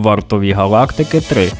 Вартові галактики 3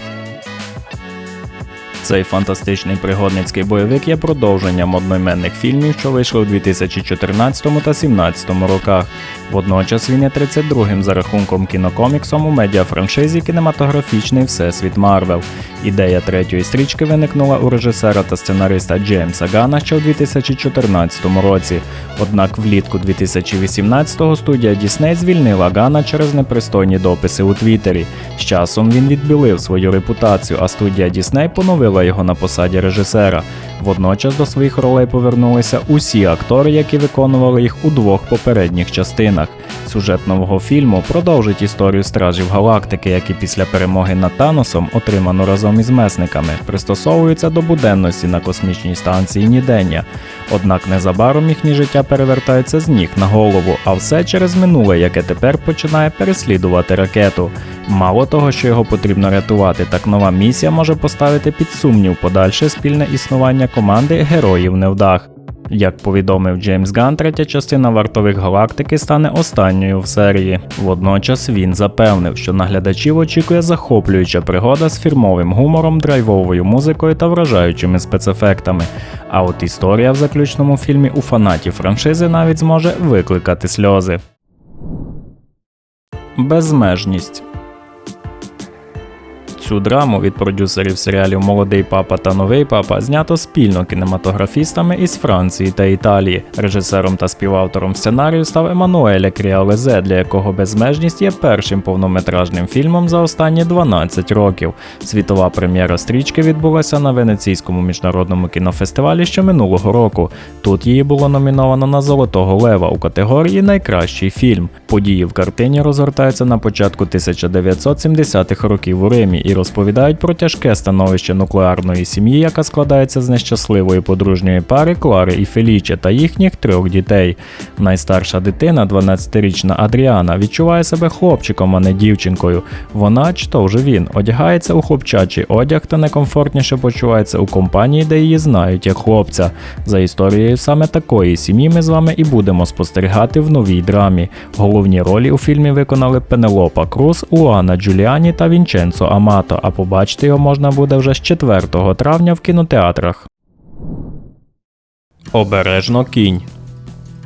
цей фантастичний пригодницький бойовик є продовженням одноіменних фільмів, що вийшли у 2014 та 2017 роках. Водночас він є 32-м за рахунком кінокоміксом у медіафраншизі кінематографічний Всесвіт Марвел. Ідея третьої стрічки виникнула у режисера та сценариста Джеймса Гана ще у 2014 році. Однак влітку 2018-го студія Дісней звільнила Гана через непристойні дописи у Твіттері. З часом він відбілив свою репутацію, а студія Дісней поновила його на посаді режисера. Водночас до своїх ролей повернулися усі актори, які виконували їх у двох попередніх частинах. Сюжет нового фільму продовжить історію стражів галактики, які після перемоги над Таносом, отриману разом із месниками, пристосовуються до буденності на космічній станції Нідення. Однак незабаром їхнє життя перевертається з ніг на голову, а все через минуле, яке тепер починає переслідувати ракету. Мало того, що його потрібно рятувати, так нова місія може поставити під сумнів подальше спільне існування команди героїв невдах. Як повідомив Джеймс Ган, третя частина вартових галактики стане останньою в серії. Водночас він запевнив, що наглядачів очікує захоплююча пригода з фірмовим гумором, драйвовою музикою та вражаючими спецефектами. А от історія в заключному фільмі у фанатів франшизи навіть зможе викликати сльози. Безмежність Цю драму від продюсерів серіалів Молодий папа та Новий папа знято спільно кінематографістами із Франції та Італії. Режисером та співавтором сценарію став Еммануеля Кріалезе, для якого безмежність є першим повнометражним фільмом за останні 12 років. Світова прем'єра стрічки відбулася на Венеційському міжнародному кінофестивалі ще минулого року. Тут її було номіновано на Золотого Лева у категорії Найкращий фільм. Події в картині розгортаються на початку 1970-х років у Римі і розповідають про тяжке становище нуклеарної сім'ї, яка складається з нещасливої подружньої пари Клари і Феліче та їхніх трьох дітей. Найстарша дитина, 12-річна Адріана, відчуває себе хлопчиком, а не дівчинкою. Вона, чи то вже він, одягається у хлопчачий одяг та некомфортніше почувається у компанії, де її знають як хлопця. За історією саме такої сім'ї ми з вами і будемо спостерігати в новій драмі. Головні ролі у фільмі виконали Пенелопа Круз, Луана Джуліані та Вінченцо Амато багато, а побачити його можна буде вже з 4 травня в кінотеатрах. Обережно кінь.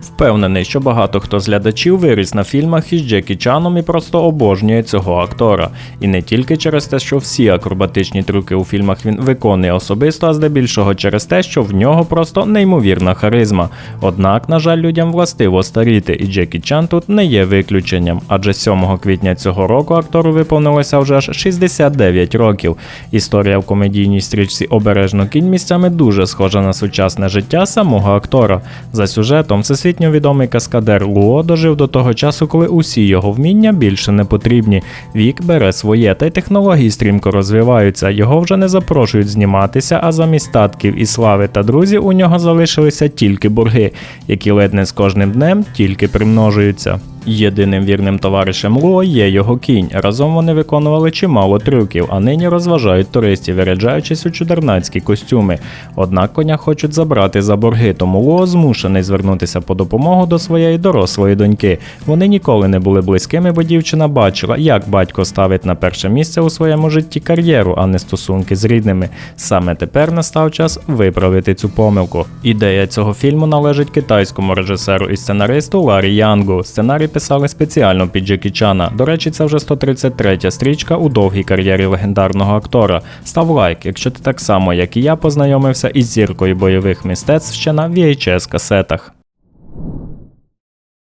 Впевнений, що багато хто з глядачів виріс на фільмах із Джекі Чаном і просто обожнює цього актора. І не тільки через те, що всі акробатичні трюки у фільмах він виконує особисто, а здебільшого через те, що в нього просто неймовірна харизма. Однак, на жаль, людям властиво старіти, і Джекі Чан тут не є виключенням, адже 7 квітня цього року актору виповнилося вже аж 69 років. Історія в комедійній стрічці Обережно кінь місцями дуже схожа на сучасне життя самого актора. За сюжетом всесвітньо всесвітньо відомий каскадер Луо дожив до того часу, коли усі його вміння більше не потрібні. Вік бере своє, та й технології стрімко розвиваються. Його вже не запрошують зніматися, а замість статків і слави та друзів у нього залишилися тільки борги, які ледь не з кожним днем тільки примножуються. Єдиним вірним товаришем Луо є його кінь. Разом вони виконували чимало трюків, а нині розважають туристів, виряджаючись у чудернацькі костюми. Однак коня хочуть забрати за борги, тому Луо змушений звернутися по допомогу до своєї дорослої доньки. Вони ніколи не були близькими, бо дівчина бачила, як батько ставить на перше місце у своєму житті кар'єру, а не стосунки з рідними. Саме тепер настав час виправити цю помилку. Ідея цього фільму належить китайському режисеру і сценаристу Ларі Янгу. Сценарій писали спеціально під Джекі Чана. До речі, це вже 133 стрічка у довгій кар'єрі легендарного актора. Став лайк, якщо ти так само, як і я, познайомився із зіркою бойових мистецтв ще на VHS касетах.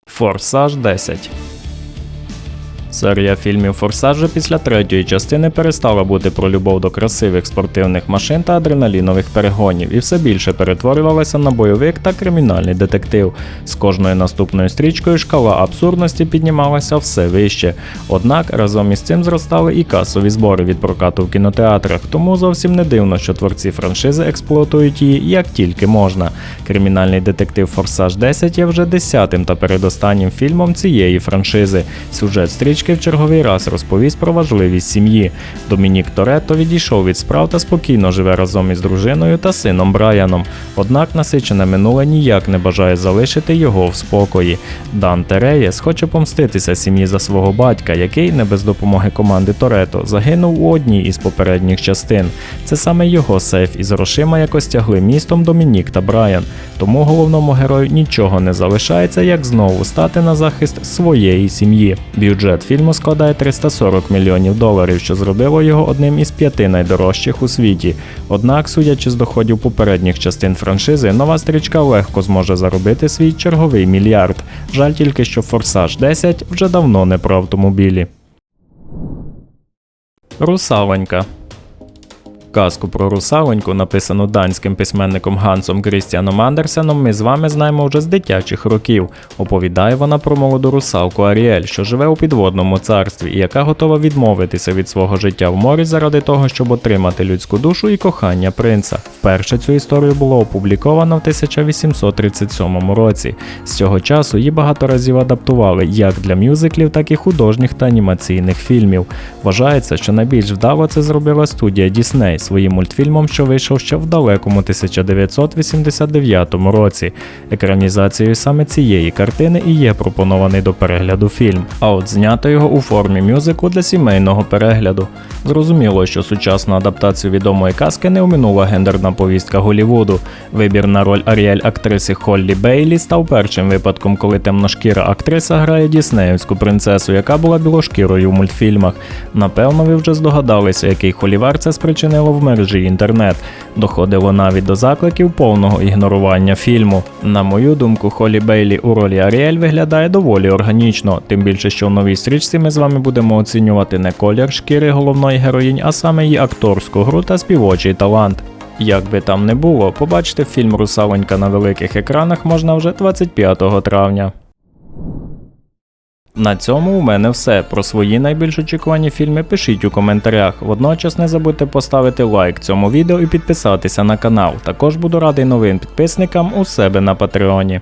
Форсаж 10 Серія фільмів Форсаж після третьої частини перестала бути про любов до красивих спортивних машин та адреналінових перегонів і все більше перетворювалася на бойовик та кримінальний детектив. З кожною наступною стрічкою шкала абсурдності піднімалася все вище. Однак разом із цим зростали і касові збори від прокату в кінотеатрах, тому зовсім не дивно, що творці франшизи експлуатують її як тільки можна. Кримінальний детектив Форсаж 10 є вже десятим та передостаннім фільмом цієї франшизи. Сюжет стрічки в черговий раз розповість про важливість сім'ї. Домінік Торетто відійшов від справ та спокійно живе разом із дружиною та сином Брайаном. Однак насичене минуле ніяк не бажає залишити його в спокої. Дан Тереєс хоче помститися сім'ї за свого батька, який не без допомоги команди Торетто загинув у одній із попередніх частин. Це саме його сейф із грошима якось тягли містом Домінік та Брайан. Тому головному герою нічого не залишається, як знову стати на захист своєї сім'ї. Бюджет фільму складає 340 мільйонів доларів, що зробило його одним із п'яти найдорожчих у світі. Однак, судячи з доходів попередніх частин франшизи, нова стрічка легко зможе заробити свій черговий мільярд. Жаль тільки, що Форсаж 10 вже давно не про автомобілі. Русаленька Казку про русаленьку, написану данським письменником Гансом Крістіаном Андерсеном, ми з вами знаємо вже з дитячих років. Оповідає вона про молоду русалку Аріель, що живе у підводному царстві і яка готова відмовитися від свого життя в морі заради того, щоб отримати людську душу і кохання принца. Вперше цю історію було опубліковано в 1837 році. З цього часу її багато разів адаптували як для мюзиклів, так і художніх та анімаційних фільмів. Вважається, що найбільш вдало це зробила студія Дісней своїм мультфільмом, що вийшов ще в далекому 1989 році. Екранізацією саме цієї картини і є пропонований до перегляду фільм, а от знято його у формі мюзиклу для сімейного перегляду. Зрозуміло, що сучасну адаптацію відомої казки не оминула гендерна повістка Голівуду. Вибір на роль Аріель актриси Холлі Бейлі став першим випадком, коли темношкіра актриса грає діснеївську принцесу, яка була білошкірою в мультфільмах. Напевно, ви вже здогадалися, який холівар це спричинило в мережі інтернет. Доходило навіть до закликів повного ігнорування фільму. На мою думку, Холі Бейлі у ролі Аріель виглядає доволі органічно, тим більше, що в новій стрічці ми з вами будемо оцінювати не колір шкіри головної героїні, а саме її акторську гру та співочий талант. Як би там не було, побачити фільм Русалонька на великих екранах можна вже 25 травня. На цьому у мене все. Про свої найбільш очікувані фільми пишіть у коментарях. Водночас не забудьте поставити лайк цьому відео і підписатися на канал. Також буду радий новим підписникам у себе на Патреоні.